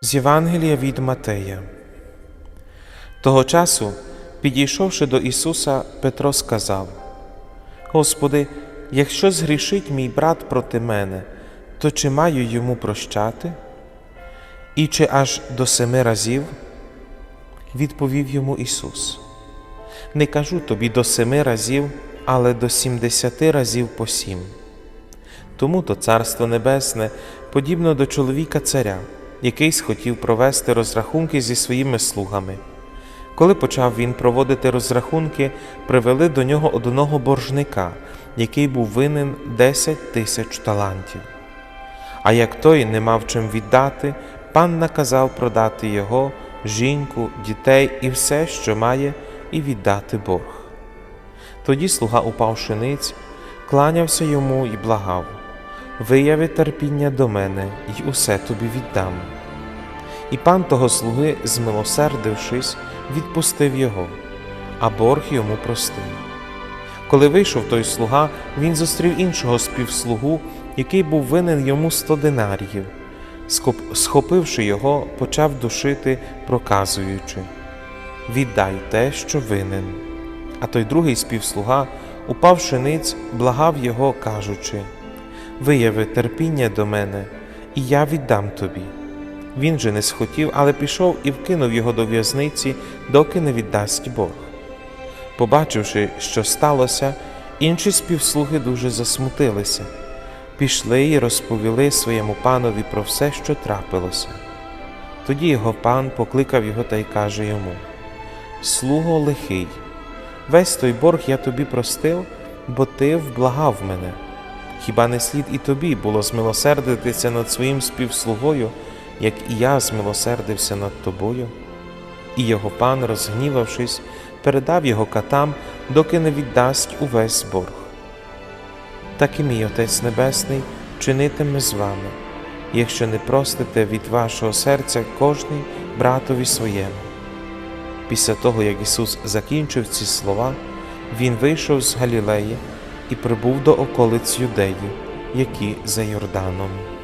З Євангелія від Матея. Того часу, підійшовши до Ісуса, Петро сказав: Господи, якщо згрішить мій брат проти мене, то чи маю йому прощати? І чи аж до семи разів? Відповів йому Ісус. Не кажу тобі до семи разів, але до сімдесяти разів по сім. Тому то Царство Небесне подібно до чоловіка царя, який схотів провести розрахунки зі своїми слугами. Коли почав він проводити розрахунки, привели до нього одного боржника, який був винен 10 тисяч талантів. А як той не мав чим віддати, пан наказав продати його, жінку, дітей і все, що має, і віддати борг. Тоді слуга упавши ниць, кланявся йому і благав вияви терпіння до мене, й усе тобі віддам. І пан того слуги, змилосердившись, відпустив його, а борг йому простив. Коли вийшов той слуга, він зустрів іншого співслугу, який був винен йому сто динаріїв. Схопивши його, почав душити, проказуючи Віддай те, що винен. А той другий співслуга, упавши ниць, благав його, кажучи Вияви терпіння до мене, і я віддам тобі. Він же не схотів, але пішов і вкинув його до в'язниці, доки не віддасть Бог. Побачивши, що сталося, інші співслуги дуже засмутилися, пішли і розповіли своєму панові про все, що трапилося. Тоді його пан покликав його та й каже йому: Слуго лихий, весь той борг я тобі простив, бо ти вблагав мене. Хіба не слід і тобі було змилосердитися над своїм співслугою, як і я змилосердився над тобою? І його пан, розгнівавшись, передав його катам, доки не віддасть увесь борг. Так і мій Отець Небесний чинитиме з вами, якщо не простите від вашого серця кожний братові своєму. Після того, як Ісус закінчив ці слова, Він вийшов з Галілеї і прибув до околиць Юдеї, які за Йорданом.